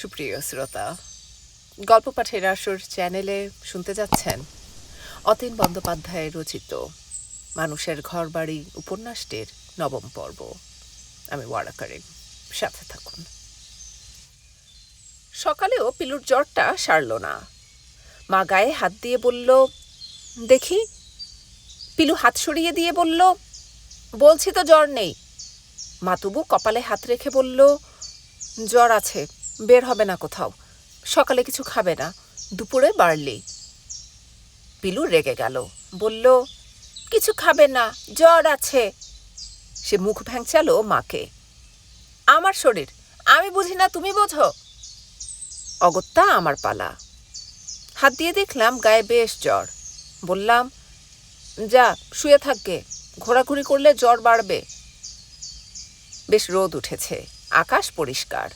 সুপ্রিয় শ্রোতা, গল্প পাঠের আসর চ্যানেলে শুনতে যাচ্ছেন অতীন বন্দ্যোপাধ্যায়ের রচিত মানুষের ঘরবাড়ি উপন্যাসটির নবম পর্ব। আমি ওয়ারাকারে সাথে থাকুন। সকালেও পিলুর জ্বরটা সারল না। মা গায়ে হাত দিয়ে বলল, দেখি। পিলু হাত সরিয়ে দিয়ে বলল, বলছি তো জ্বর নেই। মা তবু কপালে হাত রেখে বলল, জ্বর আছে। বের হবে না কোথাও। সকালে কিছু খাবে না, দুপুরে বাড়লি পিলু রেগে গেল, বলল, কিছু খাবে না, জ্বর আছে। সে মুখ ভ্যাংচালো মাকে। আমার শরীর, আমি বুঝি না, তুমি বোঝো? অগত্যা আমার পালা। হাত দিয়ে দেখলাম গায়ে বেশ জ্বর। বললাম, যা, শুয়ে থাকবে ঘোরাঘুরি করলে জ্বর বাড়বে। বেশ রোদ উঠেছে, আকাশ পরিষ্কার।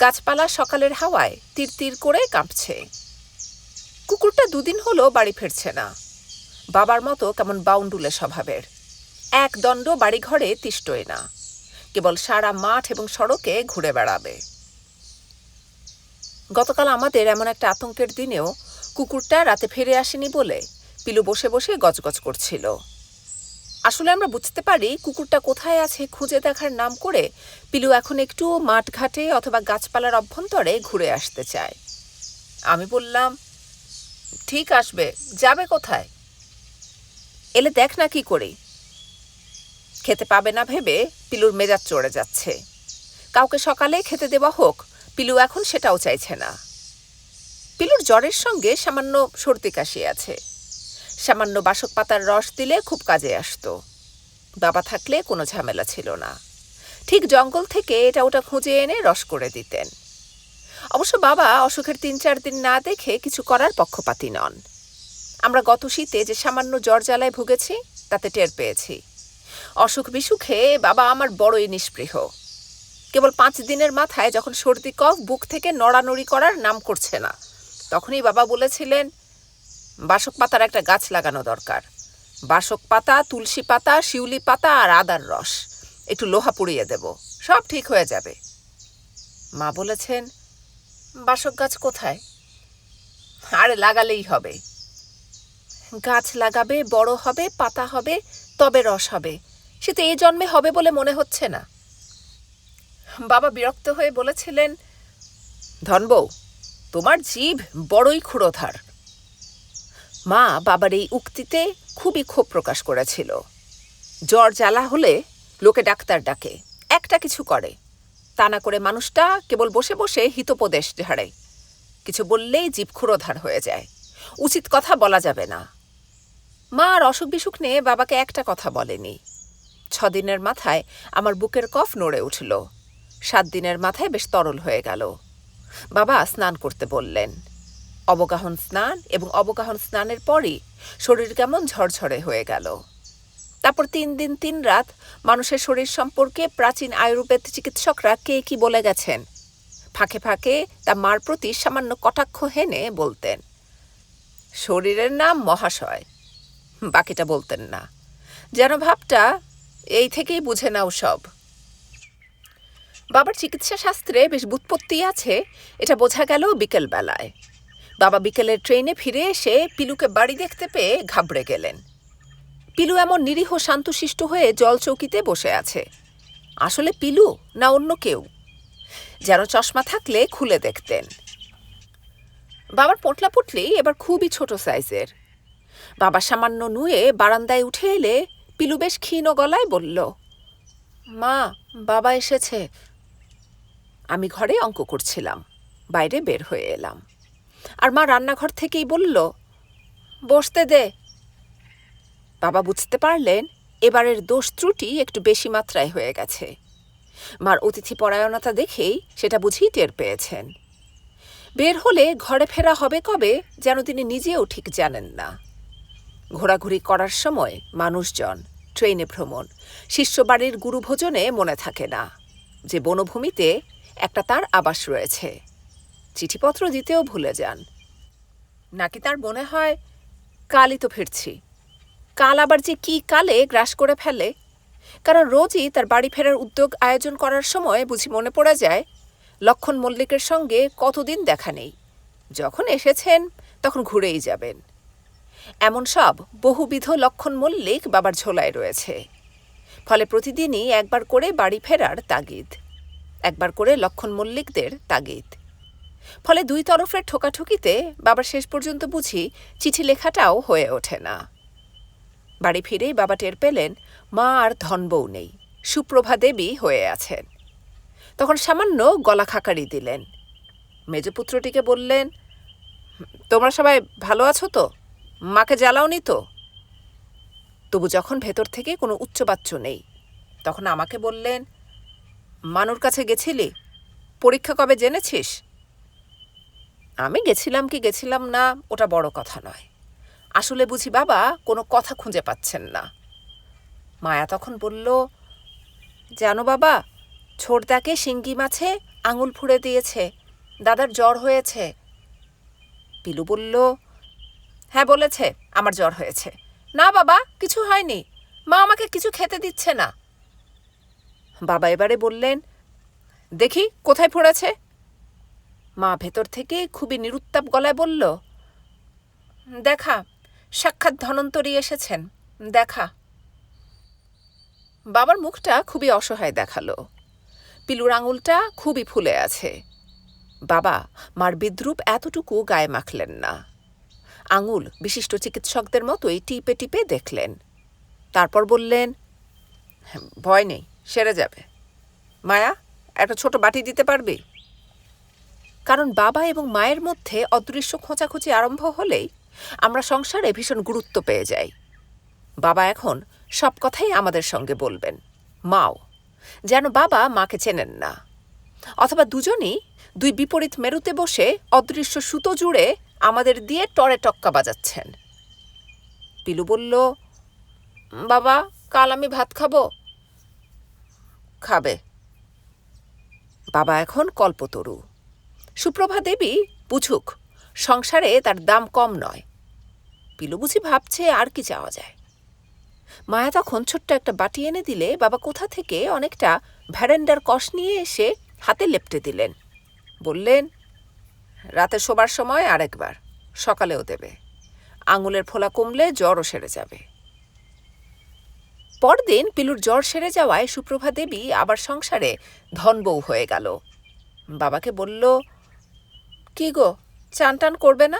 গাছপালা সকালের হাওয়ায় তীর তীর করে কাঁপছে। কুকুরটা দুদিন হলো বাড়ি ফিরছে না। বাবার মতো কেমন বাউন্ডুলে স্বভাবের। এক দণ্ড বাড়িঘরে তিষ্টই না। কেবল সারা মাঠ এবং সড়কে ঘুরে বেড়াবে। গতকাল আমাদের এমন একটা আতঙ্কের দিনেও কুকুরটা রাতে ফিরে আসেনি বলে পিলু বসে বসে গজগজ করছিল। আসলে আমরা বুঝতে পারি কুকুরটা কোথায় আছে খুঁজে দেখার নাম করে পিলু এখন একটু মাঠঘাটে অথবা গাছপালার অভ্যন্তরে ঘুরে আসতে চায়। আমি বললাম, ঠিক আসবে, যাবে কোথায়? এলে দেখ না কি করি। খেতে পাবে না ভেবে পিলুর মেজাজ চড়ে যাচ্ছে। কাউকে সকালে খেতে দেওয়া হোক, পিলু এখন সেটাও চাইছে না। পিলুর জ্বরের সঙ্গে সামান্য সর্দি কাশি আছে। সামান্য বাসক পাতার রস দিলে খুব কাজে আসতো। বাবা থাকলে কোনো ঝামেলা ছিল না। ঠিক জঙ্গল থেকে এটা ওটা খুঁজে এনে রস করে দিতেন। অবশ্য বাবা অসুখের তিন চার দিন না দেখে কিছু করার পক্ষপাতী নন। আমরা গত শীতে যে সামান্য জ্বর জ্বালায় ভুগেছি, তাতে টের পেয়েছি। অসুখ বিসুখে বাবা আমার বড়ই নিষ্পৃহ। কেবল পাঁচ দিনের মাথায় যখন সর্দি, কফ, বুক থেকে নড়ানড়ি করার নাম করছে না, তখনই বাবা বলেছিলেন বাসক পাতার একটা গাছ লাগানো দরকার। বাসক পাতা, তুলসী পাতা, শিউলি পাতা আর আদার রস। একটু লোহা পুড়িয়ে দেব। সব ঠিক হয়ে যাবে। মা বলেছেন, বাসক গাছ কোথায়? আরে লাগালেই হবে। গাছ লাগাবে, বড় হবে, পাতা হবে, তবে রস হবে। সে তো এই জন্মে হবে বলে মনে হচ্ছে না। বাবা বিরক্ত হয়ে বলেছিলেন ধনবৌ তোমার জীব বড়ই ক্ষুরোধার মা বাবার এই উক্তিতে খুবই ক্ষোভ প্রকাশ করেছিল। জ্বর জ্বালা হলে লোকে ডাক্তার ডাকে, একটা কিছু করে। তা না করে মানুষটা কেবল বসে বসে হিতোপদেশ ঝাড়ে কিছু বললেই জীব ক্ষুরোধার হয়ে যায়। উচিত কথা বলা যাবে না। মা আর অসুখ বিসুখ নিয়ে বাবাকে একটা কথা বলেনি। ছদিনের মাথায় আমার বুকের কফ নড়ে উঠল। সাত দিনের মাথায় বেশ তরল হয়ে গেল। বাবা স্নান করতে বললেন। অবগাহন স্নান এবং অবগাহন স্নানের পরই শরীর কেমন ঝরঝরে হয়ে গেল। তারপর তিন দিন, তিন রাত মানুষের শরীর সম্পর্কে প্রাচীন আয়ুর্বেদ চিকিৎসকরা কে কি বলে গেছেন? ফাঁকে ফাঁকে তা মার প্রতি সামান্য কটাক্ষ হেনে বলতেন, শরীরের নাম মহাশয়, বাকিটা বলতেন না। যেন ভাবটা এই থেকেই বুঝে নাও সব। বাবার চিকিৎসা শাস্ত্রে বেশ বুৎপত্তি আছে, এটা বোঝা গেল বিকেলবেলায়। বাবা বিকেলের ট্রেনে ফিরে এসে পিলুকে বাড়ি দেখতে পেয়ে ঘাবড়ে গেলেন। পিলু এমন নিরীহ শান্তশিষ্ট হয়ে জল চৌকিতে বসে আছে। আসলে পিলু না অন্য কেউ? যেন চশমা থাকলে খুলে দেখতেন। বাবার পোটলা পুটলি এবার খুবই ছোট সাইজের। বাবা সামান্য নুয়ে বারান্দায় উঠে এলে পিলু বেশ ক্ষীণ গলায় বলল, মা, বাবা এসেছে। আমি ঘরে অঙ্ক করছিলাম, বাইরে বের হয়ে এলাম। আর মা রান্নাঘর থেকেই বলল, বসতে দে। বাবা বুঝতে পারলেন এবারের দোষ ত্রুটি একটু বেশি মাত্রায় হয়ে গেছে। মার অতিথি পরায়ণতা দেখেই সেটা বুঝেই টের পেয়েছেন। বের হলে ঘরে ফেরা হবে কবে যেন তিনি নিজেও ঠিক জানেন না। ঘোরাঘুরি করার সময় মানুষজন, ট্রেনে ভ্রমণ, শিষ্যবাড়ির গুরুভোজনে মনে থাকে না। যে বনভূমিতে একটা তার আবাস রয়েছে। চিঠিপত্র দিতেও ভুলে যান। নাকি তার মনে হয়, কালই তো ফিরছি। কাল আবার যে কি কালে গ্রাস করে ফেলে। কারণ রোজই তার বাড়ি ফেরার উদ্যোগ আয়োজন করার সময় বুঝি মনে পড়ে যায়, লক্ষণ মল্লিকের সঙ্গে কতদিন দেখা নেই। যখন এসেছেন, তখন ঘুরেই যাবেন। এমন সব বহুবিধ লক্ষণ মল্লিক বাবার ঝোলায় রয়েছে। ফলে প্রতিদিনই একবার করে বাড়ি ফেরার তাগিদ। একবার করে লক্ষণ মল্লিকদের তাগিদ। ফলে দুই তরফের ঠোকাঠুকিতে বাবার শেষ পর্যন্ত বুঝি চিঠি লেখাটাও হয়ে ওঠে না। বাড়ি ফিরেই বাবা টের পেলেন, মা আর ধনবউ নেই, সুপ্রভা দেবী হয়ে আছেন। তখন সামান্য গলা খাকারি দিলেন। মেজপুত্রটিকে বললেন, তোমরা সবাই ভালো আছো তো? মাকে জ্বালাওনি তো? তবু যখন ভেতর থেকে কোনো উচ্চবাচ্য নেই, তখন আমাকে বললেন, মানুর কাছে গেছিলি? পরীক্ষা কবে জেনেছিস? আমি গেছিলাম কি গেছিলাম না, ওটা বড় কথা নয়। আসলে বুঝি বাবা, কোনো কথা খুঁজে পাচ্ছেন না। মায়া তখন বলল, জানো বাবা, ছোটদাকে শিঙ্গি মাছে আঙুল ফুঁড়ে দিয়েছে, দাদার জ্বর হয়েছে। পিলু বলল হ্যাঁ বলেছে, আমার জ্বর হয়েছে। না বাবা, কিছু হয়নি। মা আমাকে কিছু খেতে দিচ্ছে না। বাবা এবারে বললেন, দেখি, কোথায় ফোড়েছে? মা ভেতর থেকে খুবই নিরুত্তাপ গলায় বলল দেখা সাক্ষাৎ ধনন্তরী এসেছেন দেখা। বাবার মুখটা খুবই অসহায় দেখাল। পিলুর আঙুলটা খুবই ফুলে আছে। বাবা মার বিদ্রুপ এতটুকু গায়ে মাখলেন না। আঙুল বিশিষ্ট চিকিৎসকদের মতোই টিপে টিপে দেখলেন। তারপর বললেন "হ্যাঁ, ভয় নেই সেরে যাবে। মায়া একটা ছোট বাটি দিতে পারবি? কারণ বাবা এবং মায়ের মধ্যে অদৃশ্য খোঁচাখুঁচি আরম্ভ হলেই আমরা সংসারে ভীষণ গুরুত্ব পেয়ে যাই। বাবা এখন সব কথাই আমাদের সঙ্গে বলবেন। মাও, যেন বাবা মাকে চেনেন না। অথবা দুজনই দুই বিপরীত মেরুতে বসে অদৃশ্য সুতো জুড়ে আমাদের দিয়ে টরে টক্কা বাজাচ্ছেন। পিলু বলল বাবা, কাল আমি ভাত খাব। খাবে। বাবা এখন কল্পতরু। সুপ্রভা দেবী বুঝুক, সংসারে তার দাম কম নয়। পিলু বুঝি ভাবছে আর কি চাওয়া যায়। মায়া তখন ছোট্ট একটা বাটি এনে দিলে বাবা কোথা থেকে অনেকটা ভ্যারেন্ডার কষ নিয়ে এসে হাতে লেপটে দিলেন। বললেন, রাতে শোবার সময় আরেকবার, সকালেও দেবে। আঙুলের ফোলা কমলে জ্বরও সেরে যাবে। পরদিন পিলুর জ্বর সেরে যাওয়ায় সুপ্রভা দেবী আবার সংসারে ধনবউ হয়ে গেল। বাবাকে বলল কি গো চান টান করবে না?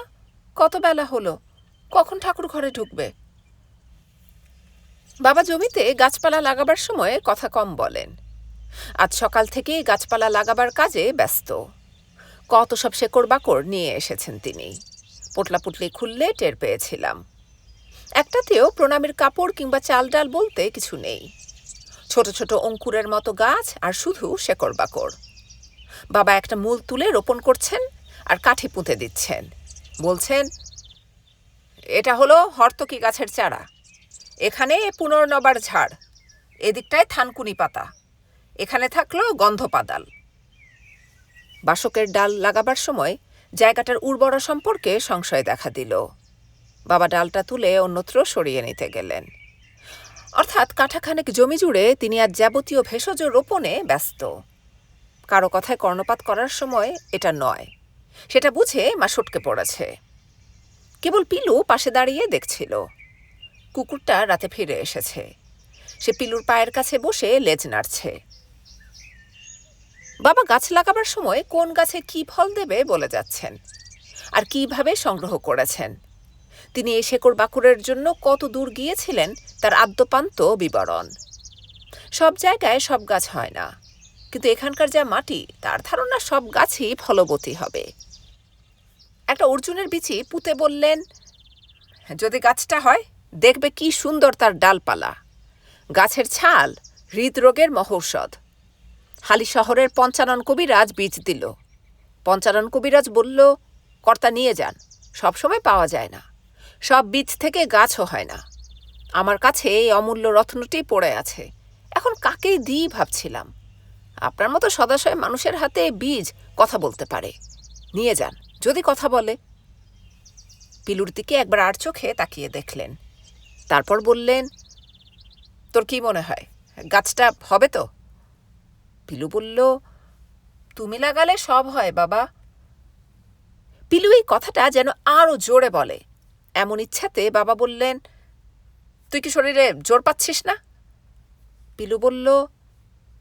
কত বেলা হলো? কখন ঠাকুর ঘরে ঢুকবে? বাবা জমিতে গাছপালা লাগাবার সময় কথা কম বলেন। আজ সকাল থেকে গাছপালা লাগাবার কাজে ব্যস্ত। কত সব শেকড় বাকড় নিয়ে এসেছেন তিনি। পোটলাপুটলি খুললে টের পেয়েছিলাম। একটাতেও প্রণামের কাপড় কিংবা চাল ডাল বলতে কিছু নেই। ছোট ছোট অঙ্কুরের মতো গাছ আর শুধু শেকড় বাকড় বাবা একটা মূল তুলে রোপণ করছেন আর কাঠি পুঁতে দিচ্ছেন। বলছেন, এটা হলো হর্তকি গাছের চারা। এখানে পুনর্নবার ঝাড়। এদিকটায় থানকুনি পাতা। এখানে থাকল গন্ধপাদাল বাসকের ডাল লাগাবার সময় জায়গাটার উর্বরা সম্পর্কে সংশয় দেখা দিল। বাবা ডালটা তুলে অন্যত্র সরিয়ে নিতে গেলেন। অর্থাৎ কাঠাখানেক জমি জুড়ে তিনি আজ যাবতীয় ভেষজ রোপণে ব্যস্ত। কারও কথায় কর্ণপাত করার সময় এটা নয়। সেটা বুঝে মা সটকে পড়েছে। কেবল পিলু পাশে দাঁড়িয়ে দেখছিল। কুকুরটা রাতে ফিরে এসেছে। সে পিলুর পায়ের কাছে বসে লেজ নাড়ছে। বাবা গাছ লাগাবার সময় কোন গাছে কি ফল দেবে বলে যাচ্ছেন আর কীভাবে সংগ্রহ করেছেন। তিনি এই শেকড় বাকুরের জন্য কত দূর গিয়েছিলেন তার আদ্যপান্ত বিবরণ। সব জায়গায় সব গাছ হয় না, কিন্তু এখানকার যা মাটি তার ধারণা সব গাছই ফলবতী হবে। একটা অর্জুনের বিচি পুঁতে বললেন, যদি গাছটা হয়, দেখবে কি সুন্দর তার ডালপালা। গাছের ছাল, হৃদরোগের মহৌষধ। হালি শহরের পঞ্চানন কবিরাজ বীজ দিল। পঞ্চানন কবিরাজ বলল, কর্তা, নিয়ে যান। সবসময় পাওয়া যায় না। সব বীজ থেকে গাছও হয় না। আমার কাছে এই অমূল্য রত্নটি পড়ে আছে। এখন কাকেই দিই ভাবছিলাম। আপনার মতো সদাশয় মানুষের হাতে বীজ কথা বলতে পারে। নিয়ে যান। যদি কথা বলে। পিলুর দিকে একবার আর চোখে তাকিয়ে দেখলেন। তারপর বললেন, তোর কি মনে হয়, গাছটা হবে তো? পিলু বলল, তুমি লাগালে সব হয়, বাবা। পিলু এই কথাটা যেন আরও জোরে বলে। এমন ইচ্ছাতে বাবা বললেন, তুই কি শরীরে জোর পাচ্ছিস না? পিলু বলল,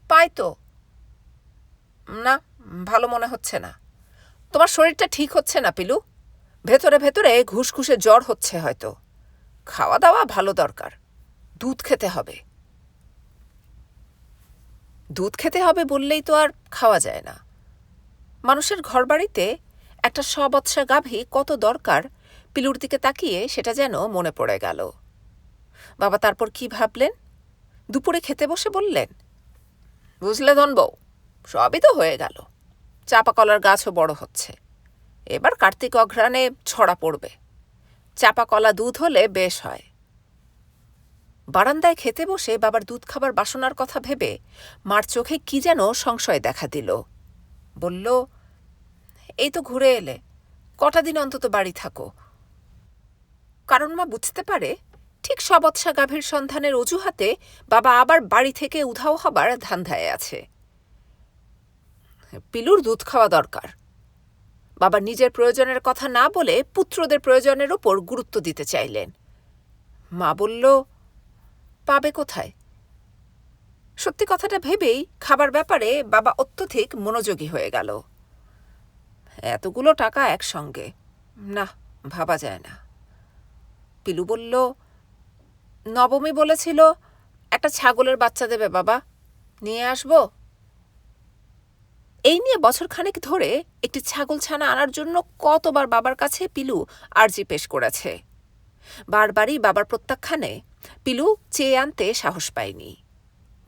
পাই তো। না, ভালো মনে হচ্ছে না। তোমার শরীরটা ঠিক হচ্ছে না, পিলু? ভেতরে ভেতরে ঘুষঘুষে জ্বর হচ্ছে হয়তো। খাওয়া দাওয়া ভালো দরকার। দুধ খেতে হবে। দুধ খেতে হবে বললেই তো আর খাওয়া যায় না। মানুষের ঘরবাড়িতে একটা সবৎসা গাভী কত দরকার, পিলুর দিকে তাকিয়ে সেটা যেন মনে পড়ে গেল। বাবা তারপর কি ভাবলেন? দুপুরে খেতে বসে বললেন, বুঝলে ধনবউ সবই তো হয়ে গেল। চাপা কলার গাছও বড় হচ্ছে। এবার কার্তিক অঘ্রাণে ছড়া পড়বে। চাপা কলা দুধ হলে বেশ হয়। বারান্দায় খেতে বসে বাবার দুধ খাবার বাসনার কথা ভেবে মার চোখে কি যেন সংশয় দেখা দিল। বলল, এই তো ঘুরে এলে, কটা দিন অন্তত বাড়ি থাকো। কারণ মা বুঝতে পারে, ঠিক সবৎসা গাভীর সন্ধানের অজুহাতে বাবা আবার বাড়ি থেকে উধাও হবার ধান্ধায় আছে। পিলুর দুধ খাওয়া দরকার। বাবা নিজের প্রয়োজনের কথা না বলে পুত্রদের প্রয়োজনের ওপর গুরুত্ব দিতে চাইলেন। মা বলল, পাবে কোথায়? সত্যি কথাটা ভেবেই খাবার ব্যাপারে বাবা অত্যধিক মনোযোগী হয়ে গেল। এতগুলো টাকা একসঙ্গে? না, ভাবা যায় না। পিলু বলল, নবমী বলেছিল, একটা ছাগলের বাচ্চা দেবে বাবা। নিয়ে আসব? এই নিয়ে বছরখানেক ধরে একটি ছাগল ছানা আনার জন্য কতবার বাবার কাছে পিলু আর্জি পেশ করেছে। বারবারই বাবার প্রত্যাখ্যানে পিলু চেয়ে আনতে সাহস পায়নি।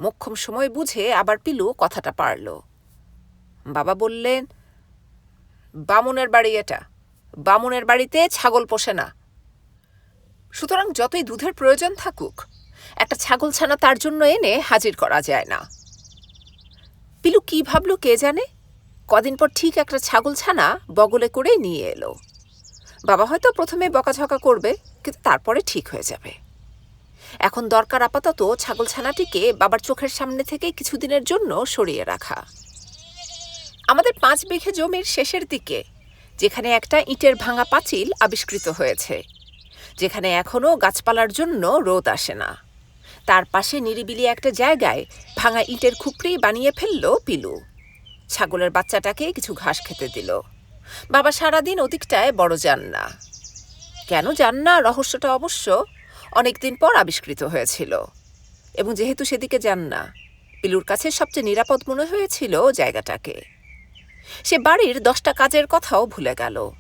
মোক্ষম সময় বুঝে আবার পিলু কথাটা পারল। বাবা বললেন, বামুনের বাড়ি এটা। বামুনের বাড়িতে ছাগল পোষে না। সুতরাং যতই দুধের প্রয়োজন থাকুক, একটা ছাগল ছানা তার জন্য এনে হাজির করা যায় না। পিলু কি ভাবল কে জানে? কদিন পর ঠিক একটা ছাগল ছানা বগলে করে নিয়ে এলো। বাবা হয়তো প্রথমে বকাঝকা করবে, কিন্তু তারপরে ঠিক হয়ে যাবে। এখন দরকার আপাতত ছাগল ছানাটিকে বাবার চোখের সামনে থেকে কিছুদিনের জন্য সরিয়ে রাখা। আমাদের পাঁচ বিঘে জমির শেষের দিকে, যেখানে একটা ইটের ভাঙা পাঁচিল আবিষ্কৃত হয়েছে, যেখানে এখনও গাছপালার জন্য রোদ আসে না। তার পাশে নিরিবিলি একটা জায়গায় ভাঙা ইটের খুপড়ি বানিয়ে ফেলল পিলু। ছাগলের বাচ্চাটাকে কিছু ঘাস খেতে দিল। বাবা সারাদিন ওদিকটায় বড় যান না কেন যান না রহস্যটা অবশ্য অনেকদিন পর আবিষ্কৃত হয়েছিল। এবং যেহেতু সেদিকে যান না পিলুর কাছে সবচেয়ে নিরাপদ মনে হয়েছিল জায়গাটাকে। সে বাড়ির দশটা কাজের কথাও ভুলে গেল।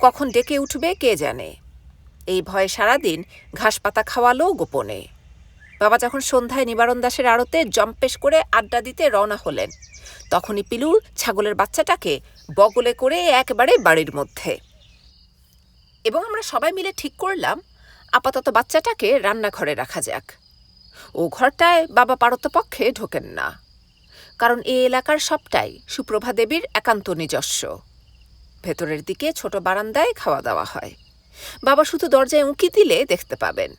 কখন ডেকে উঠবে কে জানে? এই ভয়ে সারাদিন ঘাস পাতা খাওয়ালো গোপনে। বাবা যখন সন্ধ্যায় নিবারণ দাসের আড়তে জম্পেশ করে আড্ডা দিতে রওনা হলেন, তখনই পিলু ছাগলের বাচ্চাটাকে বগলে করে একবারে বাড়ির মধ্যে। এবং আমরা সবাই মিলে ঠিক করলাম, আপাতত বাচ্চাটাকে রান্নাঘরে রাখা যাক। ও ঘরটায় বাবা পারতপক্ষে ঢোকেন না। কারণ এ এলাকার সবটাই সুপ্রভা দেবীর একান্ত নিজস্ব। ভেতরের দিকে ছোট বারান্দায় খাওয়া দাওয়া হয়। বাবা শুধু দরজায় উঁকি দিলে দেখতে পাবেন।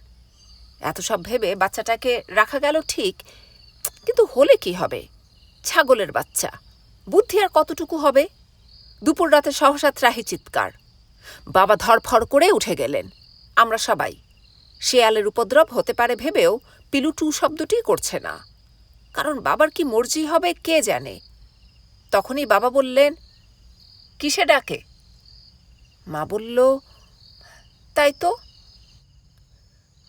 এত সব ভেবে বাচ্চাটাকে রাখা গেল ঠিক, কিন্তু হলে কি হবে? ছাগলের বাচ্চা, বুদ্ধি আর কতটুকু হবে? দুপুর রাতে সহসা ত্রাহি চিৎকার। বাবা ধরফর করে উঠে গেলেন। আমরা সবাই। শেয়ালের উপদ্রব হতে পারে ভেবেও পিলু টু শব্দটি করছে না। কারণ বাবার কি মর্জি হবে কে জানে? তখনই বাবা বললেন, কিসে ডাকে? মা বলল, তাই তো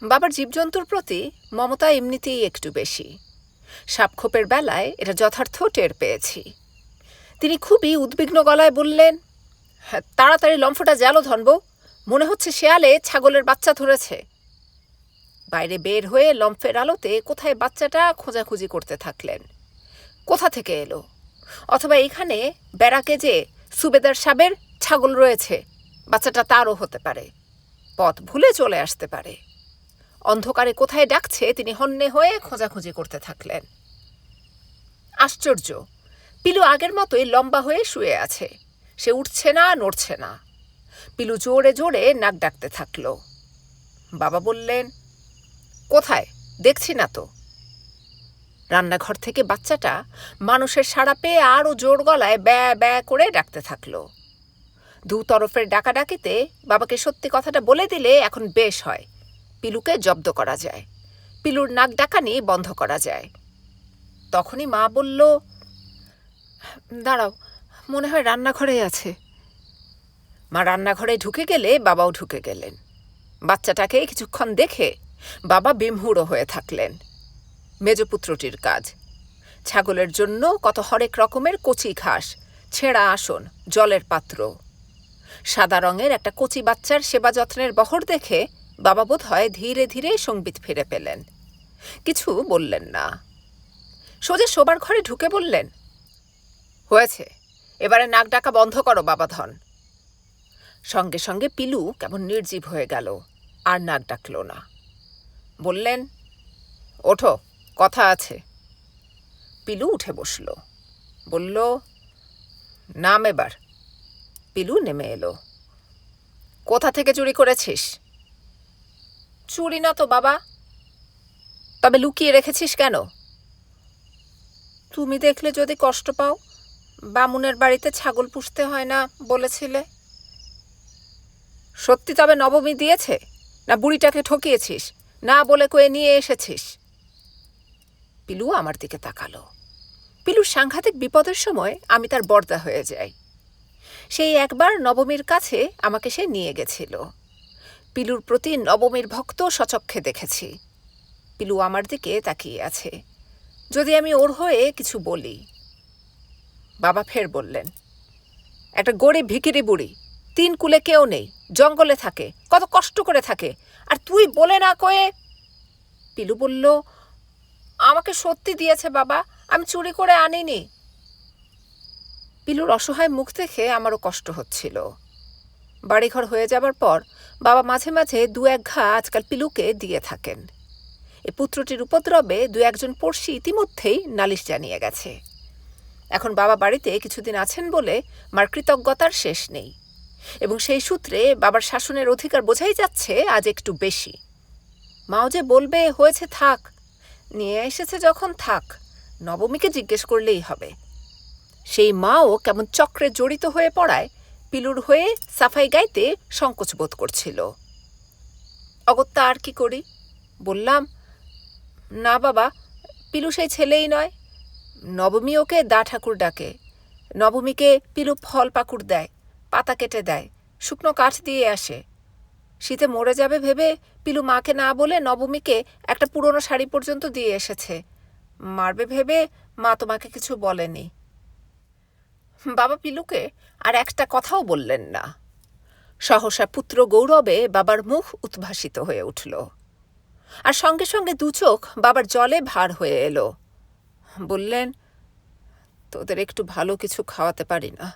বাবার জীবজন্তুর প্রতি মমতা এমনিতেই একটু বেশি। সাপখোপের বেলায় এটা যথার্থ টের পেয়েছি। তিনি খুবই উদ্বিগ্ন গলায় বললেন "হ্যাঁ, তাড়াতাড়ি লম্ফটা জ্বালো ধনব। মনে হচ্ছে শেয়ালে ছাগলের বাচ্চা ধরেছে। বাইরে বের হয়ে লম্ফের আলোতে কোথায় বাচ্চাটা খোঁজাখুঁজি করতে থাকলেন। কোথা থেকে এলো? অথবা এখানে ব্যারাকে যে সুবেদার সাবের ছাগল রয়েছে বাচ্চাটা তারও হতে পারে। পথ ভুলে চলে আসতে পারে। অন্ধকারে কোথায় ডাকছে তিনি হন্যে হয়ে খোঁজাখুঁজি করতে থাকলেন। আশ্চর্য, পিলু আগের মতোই লম্বা হয়ে শুয়ে আছে। সে উঠছে না, নড়ছে না। পিলু জোরে জোরে নাক ডাকতে থাকল। বাবা বললেন, কোথায়? দেখছি না তো। রান্নাঘর থেকে বাচ্চাটা মানুষের সাড়া পেয়ে আরও জোর গলায় ব্যা ব্যা করে ডাকতে থাকল। দু তরফের ডাকাডাকিতে বাবাকে সত্যি কথাটা বলে দিলে এখন বেশ হয়। পিলুকে জব্দ করা যায়। পিলুর নাক ডাকানি বন্ধ করা যায়। তখনই মা বলল, দাঁড়াও, মনে হয় রান্নাঘরে আছে। মা রান্নাঘরে ঢুকে গেলে বাবাও ঢুকে গেলেন। বাচ্চাটাকে কিছুক্ষণ দেখে বাবা বিমহুড়ো হয়ে থাকলেন। মেজপুত্রটির কাজ। ছাগলের জন্য কত হরেক রকমের কচি ঘাস, ছেঁড়া আসন, জলের পাত্র। সাদা রঙের একটা কচি বাচ্চার সেবা যত্নের বহর দেখে বাবা বোধ হয় ধীরে ধীরে সংগীত ফিরে পেলেন। কিছু বললেন না। সোজা শোবার ঘরে ঢুকে বললেন, হয়েছে, এবারে নাক ডাকা বন্ধ করো বাবাধন সঙ্গে সঙ্গে পিলু কেমন নির্জীব হয়ে গেল, আর নাক ডাকল না। বললেন, ওঠো, কথা আছে। পিলু উঠে বসল, বলল, নাম এবার। পিলু নেমে এলো, কোথা থেকে চুরি করেছিস? চুরি না তো, বাবা। তবে লুকিয়ে রেখেছিস কেন? তুমি দেখলে যদি কষ্ট পাও, বামুনের বাড়িতে ছাগল পুষতে হয় না বলেছিলে। সত্যি তবে নবমী দিয়েছে, না বুড়িটাকে ঠকিয়েছিস, না বলে কয়ে নিয়ে এসেছিস? পিলু আমার দিকে তাকালো। পিলুর সাংঘাতিক বিপদের সময় আমি তার বর্দা হয়ে যাই। সেই একবার নবমীর কাছে আমাকে সে নিয়ে গেছিল। পিলুর প্রতি নবমীর ভক্ত সচক্ষে দেখেছি। পিলু আমার দিকে তাকিয়ে আছে। যদি আমি ওর হয়ে কিছু বলি। বাবা ফের বললেন, একটা গরিব ভিকিরি বুড়ি, তিন কুলে কেউ নেই, জঙ্গলে থাকে, কত কষ্ট করে থাকে, আর তুই বলে না কয়ে পিলু বলল, আমাকে সত্যি দিয়েছে বাবা, আমি চুরি করে আনিনি। পিলুর অসহায় মুখ দেখে আমারও কষ্ট হচ্ছিল। বাড়িঘর হয়ে যাবার পর বাবা মাঝে মাঝে দু এক ঘা আজকাল পিলুকে দিয়ে থাকেন। এ পুত্রটির উপদ্রবে দু একজন পড়শি ইতিমধ্যেই নালিশ জানিয়ে গেছে। এখন বাবা বাড়িতে কিছুদিন আছেন বলে মার কৃতজ্ঞতার শেষ নেই এবং সেই সূত্রে বাবার শাসনের অধিকার বোঝাই যাচ্ছে আজ একটু বেশি। মাও যে বলবে, হয়েছে থাক, নিয়ে এসেছে যখন থাক, নবমীকে জিজ্ঞেস করলেই হবে। সেই মাও কেমন চক্রে জড়িত হয়ে পড়ায় পিলুর হয়ে সাফাই গাইতে সংকোচ বোধ করছিল। অগত্যা আর কি করি? বললাম, না বাবা, পিলু সেই ছেলেই নয়। নবমী ওকে দা ঠাকুর ডাকে। নবমীকে পিলু ফল পাকুড় দেয়, পাতা কেটে দেয়, শুকনো কাঠ দিয়ে আসে। শীতে মরে যাবে ভেবে পিলু মাকে না বলে নবমীকে একটা পুরনো শাড়ি পর্যন্ত দিয়ে এসেছে। মারবে ভেবে মা তোমাকে কিছু বলেনি। বাবা পিলুকে আর একটা কথাও বললেন না। সহসা পুত্র গৌরবে বাবার মুখ উদ্ভাসিত হয়ে উঠল। আর সঙ্গে সঙ্গে দু চোখ বাবার জলে ভার হয়ে এলো। বললেন, তোদের একটু ভালো কিছু খাওয়াতে পারি না।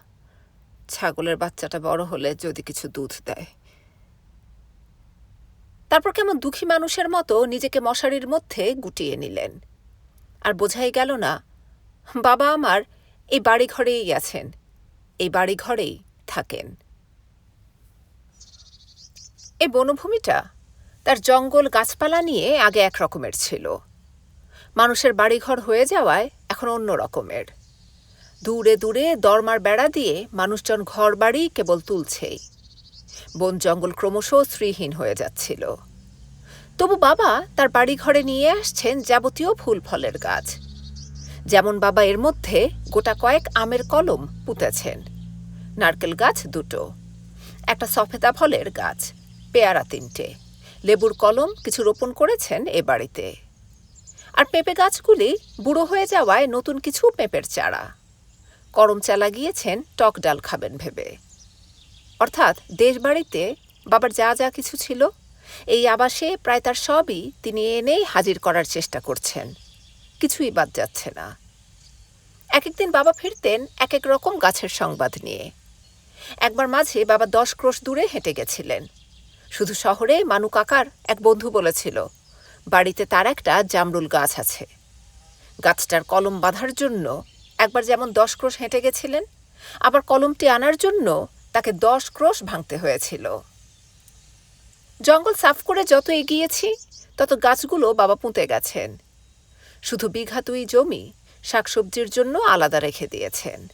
ছাগলের বাচ্চাটা বড় হলে যদি কিছু দুধ দেয়। তারপর কেমন দুঃখী মানুষের মতো নিজেকে মশারির মধ্যে গুটিয়ে নিলেন। আর বোঝাই গেল না, বাবা আমার এই বাড়ি ঘরেই আছেন। এই বাড়ি ঘরেই থাকেন। এই বনভূমিটা তার জঙ্গল গাছপালা নিয়ে আগে এক রকমের ছিল। মানুষের বাড়িঘর হয়ে যাওয়ায় এখন অন্য রকমের। দূরে দূরে দরমার বেড়া দিয়ে মানুষজন ঘর বাড়ি কেবল তুলছেই। বন জঙ্গল ক্রমশ শ্রীহীন হয়ে যাচ্ছিল। তবু বাবা তার বাড়ি ঘরে নিয়ে আসছেন যাবতীয় ফুল ফলের গাছ। যেমন বাবা এর মধ্যে গোটা কয়েক আমের কলম পুঁতেছেন। নারকেল গাছ দুটো। একটা সফেদা ফলের গাছ, পেয়ারা তিনটে। লেবুর কলম কিছু রোপণ করেছেন এ বাড়িতে। আর পেঁপে গাছগুলি বুড়ো হয়ে যাওয়ায় নতুন কিছু পেঁপের চারা। করম চালা গিয়েছেন টক ডাল খাবেন ভেবে। অর্থাৎ দেশ বাড়িতে বাবার যা যা কিছু ছিল, এই আবাসে প্রায় তার সবই তিনি এনেই হাজির করার চেষ্টা করছেন। কিছুই বাদ যাচ্ছে না। এক একদিন বাবা ফিরতেন এক এক রকম গাছের সংবাদ নিয়ে। একবার মাঝে বাবা দশ ক্রোশ দূরে হেঁটে গেছিলেন। শুধু শহরে মানু কাকার এক বন্ধু বলেছিল, বাড়িতে তার একটা জামরুল গাছ আছে। গাছটার কলম বাঁধার জন্য একবার যেমন দশ ক্রোশ হেঁটে গেছিলেন, আবার কলমটি আনার জন্য তাকে দশ ক্রোশ ভাঙতে হয়েছিল। জঙ্গল সাফ করে যত এগিয়েছি, তত গাছগুলো বাবা পুঁতে গেছেন। শুধু বিঘা দুই জমি শাকসবজির জন্য আলাদা রেখে দিয়েছেন।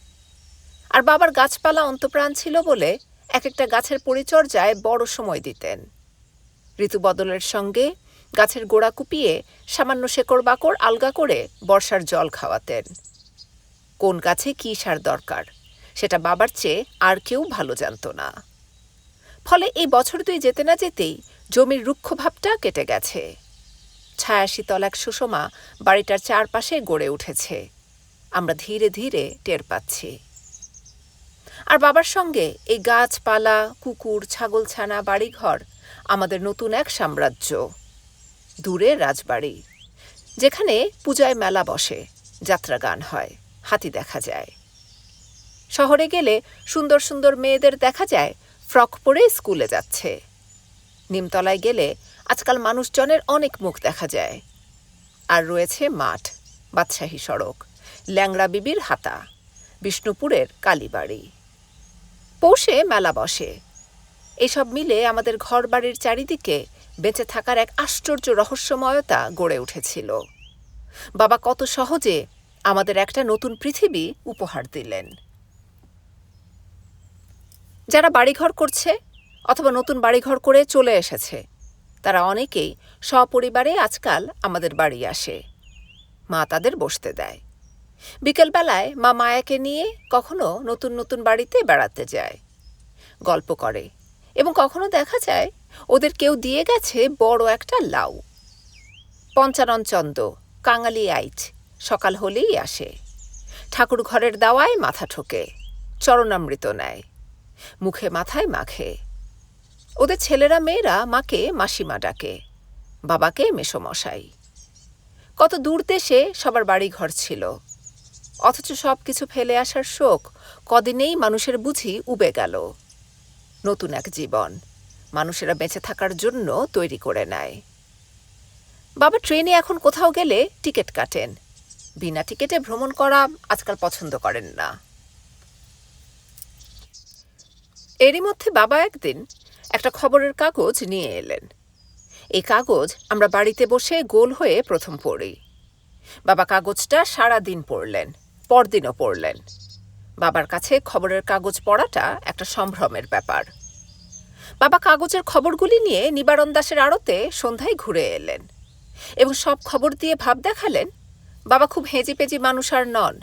আর বাবার গাছপালা অন্তপ্রাণ ছিল বলে এক একটা গাছের পরিচর্যায় বড় সময় দিতেন। ঋতু বদলের সঙ্গে গাছের গোড়া কুপিয়ে সামান্য শেকড় বাকড় আলগা করে বর্ষার জল খাওয়াতেন। কোন গাছে কী সার দরকার, সেটা বাবার চেয়ে আর কেউ ভালো জানতো না। ফলে এই বছর দুই যেতে না যেতেই জমির রুক্ষ ভাবটা কেটে গেছে। ছায়া শীতল এক সুষমা বাড়িটার চারপাশে গড়ে উঠেছে। আমরা ধীরে ধীরে টের পাচ্ছি। আর বাবার সঙ্গে এই গাছপালা, কুকুর, ছাগলছানা, বাড়িঘর আমাদের নতুন এক সাম্রাজ্য দূরে রাজবাড়ি, যেখানে পূজায় মেলা বসে যাত্রা গান হয়, হাতি দেখা যায়। শহরে গেলে সুন্দর সুন্দর মেয়েদের দেখা যায়, ফ্রক পরে স্কুলে যাচ্ছে। নিমতলায় গেলে আজকাল মানুষজনের অনেক মুখ দেখা যায়। আর রয়েছে মাঠ, বাদশাহী সড়ক, ল্যাংড়া বিবির হাতা, বিষ্ণুপুরের কালীবাড়ি। পৌষে মেলা বসে। এসব মিলে আমাদের ঘরবাড়ির চারিদিকে বেঁচে থাকার এক আশ্চর্য রহস্যময়তা গড়ে উঠেছিল। বাবা কত সহজে আমাদের একটা নতুন পৃথিবী উপহার দিলেন। যারা বাড়িঘর করছে অথবা নতুন বাড়িঘর করে চলে এসেছে, তারা অনেকেই সপরিবারে আজকাল আমাদের বাড়ি আসে। মা তাদের বসতে দেয়। বিকেলবেলায় মা মায়াকে নিয়ে কখনো নতুন নতুন বাড়িতে বেড়াতে যায়। গল্প করে এবং কখনো দেখা যায় ওদের কেউ দিয়ে গেছে বড় একটা লাউ। পঞ্চানন চন্দ, কাঙালি আইচ সকাল হলেই আসে। ঠাকুর ঘরের দাওয়ায় মাথা ঠোকে, চরণামৃত নেয়, মুখে মাথায় মাখে। ওদের ছেলেরা মেয়েরা মাকে মাসিমা ডাকে, বাবাকে মেসোমশাই। কত দূর দেশে সবার বাড়ি ঘর ছিল অথচ সব কিছু ফেলে আসার শোক কদিনেই মানুষের বুঝি উবে গেল। নতুন এক জীবন মানুষেরা বেঁচে থাকার জন্য তৈরি করে নেয়। বাবা, ট্রেনে এখন কোথাও গেলে টিকিট কাটেন। বিনা টিকিটে ভ্রমণ করা আজকাল পছন্দ করেন না। এরই মধ্যে বাবা একদিন একটা খবরের কাগজ নিয়ে এলেন। এই কাগজ আমরা বাড়িতে বসে গোল হয়ে প্রথম পড়ি। বাবা, কাগজটা সারা দিন পড়লেন। পরদিনও পড়লেন। বাবার কাছে খবরের কাগজ পড়াটা একটা সম্ভ্রমের ব্যাপার। বাবা কাগজের খবরগুলি নিয়ে নিবারণ দাসের আড়তে সন্ধ্যায় ঘুরে এলেন এবং সব খবর দিয়ে ভাব দেখালেন, বাবা খুব হেঁজি পেজি মানুষ আর নন।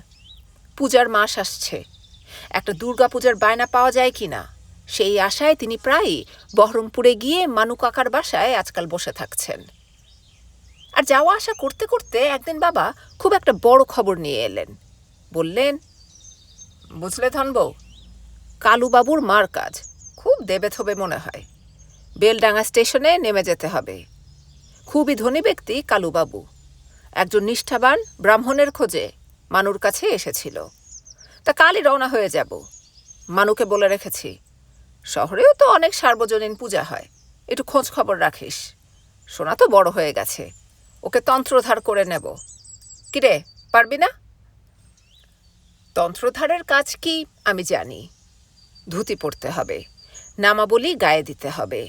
পূজার মাস আসছে। একটা দুর্গা পূজার বায়না পাওয়া যায় কি না সেই আশায় তিনি প্রায়ই বহরমপুরে গিয়ে মানু কাকার বাসায় আজকাল বসে থাকছেন। আর যাওয়া আসা করতে করতে একদিন বাবা খুব একটা বড় খবর নিয়ে এলেন। বললেন, বুঝলে ধনবউ, কালুবাবুর মার কাজ খুব দেবে থবে মনে হয়। বেলডাঙ্গা স্টেশনে নেমে যেতে হবে। খুবই ধনী ব্যক্তি কালুবাবু। একজন নিষ্ঠাবান ব্রাহ্মণের খোঁজে মানুর কাছে এসেছিল। তা কালই রওনা হয়ে যাব। মানুকে বলে রেখেছি, শহরেও তো অনেক সার্বজনীন পূজা হয়। একটু খোঁজ খবর রাখিস। সোনা তো বড় হয়ে গেছে। ওকে তন্ত্রধার করে নেব। কিরে, পারবি না? তন্ত্রধারের কাজ কি, আমি জানি। ধুতি পড়তে হবে, নামাবলি গায়ে দিতে হবে।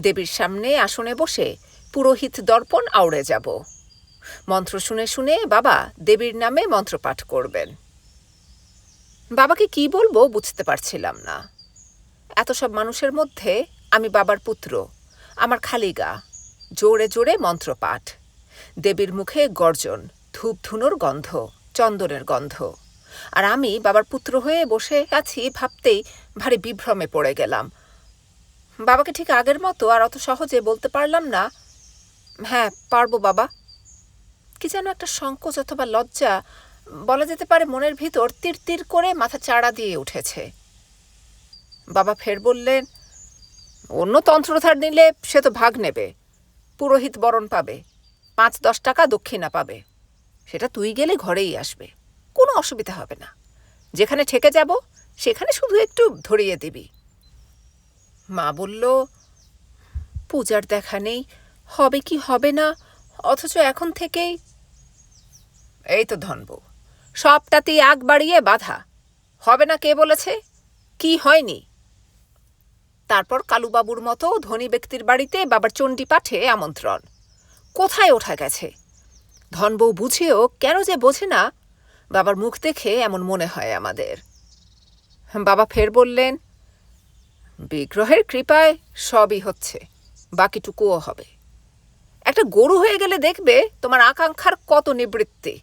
দেবীর সামনে আসনে বসে পুরোহিত দর্পণ আউড়ে যাব। মন্ত্র শুনে শুনে বাবা দেবীর নামে মন্ত্রপাঠ করবেন। বাবাকে কি বলব বুঝতে পারছিলাম না। এত সব মানুষের মধ্যে আমি বাবার পুত্র, আমার খালি গা জোরে জোরে মন্ত্রপাঠ। দেবীর মুখে গর্জন ধূপ ধুনোর গন্ধ, চন্দনের গন্ধ। আর আমি বাবার পুত্র হয়ে বসে আছি ভাবতেই ভারী বিভ্রমে পড়ে গেলাম। বাবাকে ঠিক আগের মতো আর অত সহজে বলতে পারলাম না। হ্যাঁ পারব বাবা। কি যেন একটা সংকোচ অথবা লজ্জা বলা যেতে পারে মনের ভিতর তীর তীর করে মাথা চাড়া দিয়ে উঠেছে। বাবা ফের বললেন, অন্য তন্ত্রধার নিলে সে তো ভাগ নেবে। পুরোহিত বরণ পাবে। পাঁচ দশ টাকা দক্ষিণা পাবে। সেটা তুই গেলে ঘরেই আসবে। কোনো অসুবিধা হবে না। যেখানে ঠেকে যাব, সেখানে শুধু একটু ধরিয়ে দিবি। মা বলল, পূজার দেখা নেই, হবে কি হবে না, অথচ এখন থেকেই এই তো ধনবু সবটাতেই আগ বাড়িয়ে বাধা, হবে না কে বলেছে, কি হয়নি? তারপর কালুবাবুর মতো ধনী ব্যক্তির বাড়িতে বাবার চণ্ডী পাঠে আমন্ত্রণ। কোথায় ওঠা গেছে? ধন বউ বুঝেও কেন যে বোঝে না বাবার মুখ দেখে এমন মনে হয় আমাদের। বাবা ফের বললেন, বিগ্রহের কৃপায় সবই হচ্ছে, বাকিটুকুও হবে। একটা গরু হয়ে গেলে দেখবে তোমার আকাঙ্ক্ষার কত নিবৃত্তি।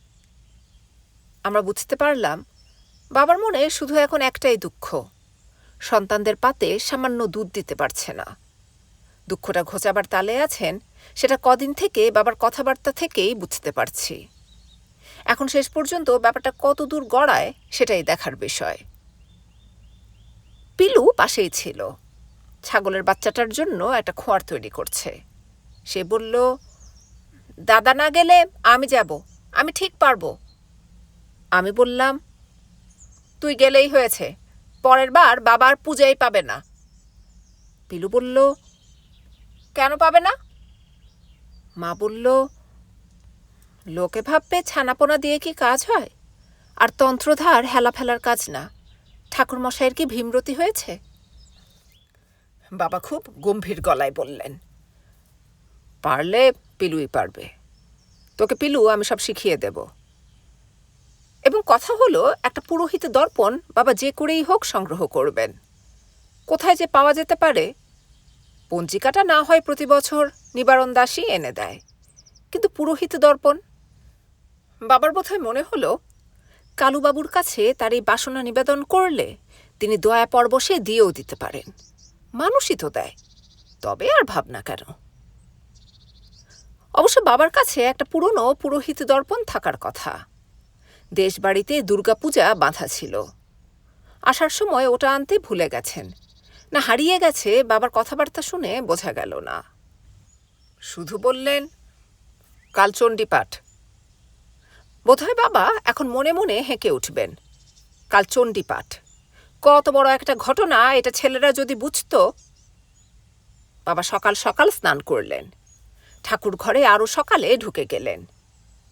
আমরা বুঝতে পারলাম, বাবার মনে শুধু এখন একটাই দুঃখ, সন্তানদের পাতে সামান্য দুধ দিতে পারছে না। দুঃখটা ঘোচাবার তালে আছেন, সেটা কদিন থেকে বাবার কথাবার্তা থেকেই বুঝতে পারছি। এখন শেষ পর্যন্ত ব্যাপারটা কত দূর গড়ায় সেটাই দেখার বিষয়। পিলু পাশেই ছিল। ছাগলের বাচ্চাটার জন্য একটা খোয়ার তৈরি করছে। সে বলল, দাদা না গেলে আমি যাব, আমি ঠিক পারব। আমি বললাম, তুই গেলেই হয়েছে, পরের বার বাবার পূজাই পাবে না। পিলু বলল, কেন পাবে না? মা বলল লোকে ভাববে ছানাপোনা দিয়ে কি কাজ হয়? আর তন্ত্রধার হেলা ফেলার কাজ না। ঠাকুরমশাইয়ের কি ভীমরতি হয়েছে? বাবা খুব গম্ভীর গলায় বললেন। পারলে পিলুই পারবে। তোকে পিলু আমি সব শিখিয়ে দেব। এবং কথা হলো একটা পুরোহিত দর্পণ বাবা যে করেই হোক সংগ্রহ করবেন। কোথায় যে পাওয়া যেতে পারে পঞ্জিকাটা না হয় প্রতি বছর নিবারণ দাসই এনে দেয়। কিন্তু পুরোহিত দর্পণ বাবার বোধহয় মনে হলো, কালুবাবুর কাছে তার এই বাসনা নিবেদন করলে তিনি দয়া পরবশে দিয়েও দিতে পারেন। মানুষই তো দেয়, তবে আর ভাবনা কেন? অবশ্য বাবার কাছে একটা পুরনো পুরোহিত দর্পণ থাকার কথা। দেশবাড়িতে দুর্গাপূজা বাঁধা ছিল। আসার সময় ওটা আনতে ভুলে গেছেন। না হারিয়ে গেছে, বাবার কথাবার্তা শুনে বোঝা গেল না। শুধু বললেন কাল চণ্ডীপাঠ বোধহয় বাবা এখন মনে মনে হেঁকে উঠবেন। কাল চণ্ডীপাঠ। কত বড় একটা ঘটনা, এটা ছেলেরা যদি বুঝত। বাবা সকাল সকাল স্নান করলেন। ঠাকুর ঘরে আরও সকালে ঢুকে গেলেন।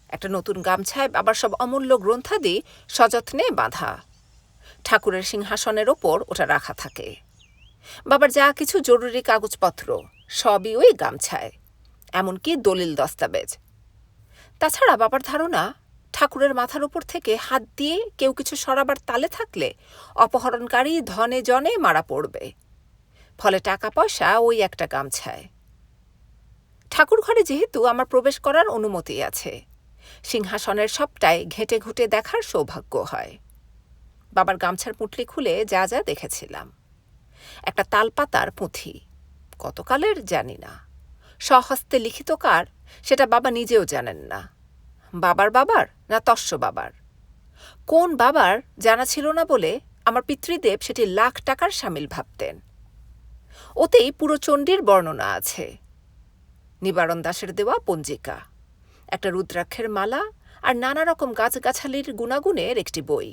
একটা নতুন গামছায় বাবার সব অমূল্য গ্রন্থাদি সযত্নে বাঁধা। ঠাকুরের সিংহাসনের ওপর ওটা রাখা থাকে। বাবার যা কিছু জরুরি কাগজপত্র, সবই ওই গামছায়। এমনকি দলিল দস্তাবেজ। তাছাড়া বাবার ধারণা ঠাকুরের মাথার উপর থেকে হাত দিয়ে কেউ কিছু সরাবার তালে থাকলে অপহরণকারী ধনে জনে মারা পড়বে। ফলে টাকা পয়সা ওই একটা গামছায়। ঠাকুর ঘরে যেহেতু আমার প্রবেশ করার অনুমতি আছে, সিংহাসনের সবটাই ঘেঁটে ঘুটে দেখার সৌভাগ্য হয়। বাবার গামছার পুঁটলি খুলে যা যা দেখেছিলাম। একটা তালপাতার পুঁথি, কতকালের জানি না। স্বহস্তে লিখিত কার, সেটা বাবা নিজেও জানেন না। বাবার বাবার না তস্য বাবার? কোন বাবার জানা ছিল না বলে আমার পিতৃদেব সেটি লাখ টাকার সামিল ভাবতেন। ওতেই পুরো চণ্ডীর বর্ণনা আছে। নিবারণ দাসের দেওয়া পঞ্জিকা, একটা রুদ্রাক্ষের মালা আর নানা রকম গাছগাছালির গুণাগুণের একটি বই,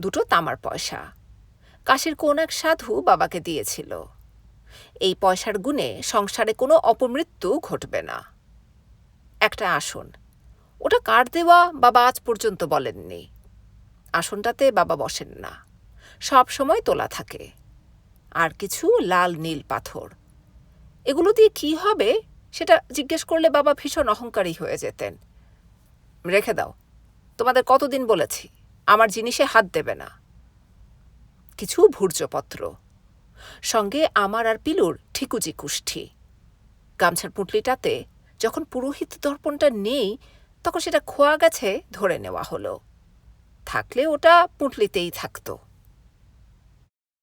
দুটো তামার পয়সা, কাশির কোন এক সাধু বাবাকে দিয়েছিল। এই পয়সার গুণে সংসারে কোনো অপমৃত্যু ঘটবে না। একটা আসন ওটা কার দেওয়া বাবা আজ পর্যন্ত বলেননি। আসনটাতে বাবা বসেন না। সব সময় তোলা থাকে। আর কিছু লাল নীল পাথর। এগুলো দিয়ে কি হবে সেটা জিজ্ঞেস করলে বাবা ভীষণ অহংকারী হয়ে যেতেন। রেখে দাও, তোমাদের কতদিন বলেছি, আমার জিনিসে হাত দেবে না। কিছু ভূর্জপত্র। সঙ্গে আমার আর পিলুর ঠিকুজি কুষ্ঠি। গামছার পুঁটলিটাতে যখন পুরোহিত দর্পণটা নেই তখন সেটা খোয়া গাছে ধরে নেওয়া হলো। থাকলে ওটা পুঁটলিতেই থাকতো।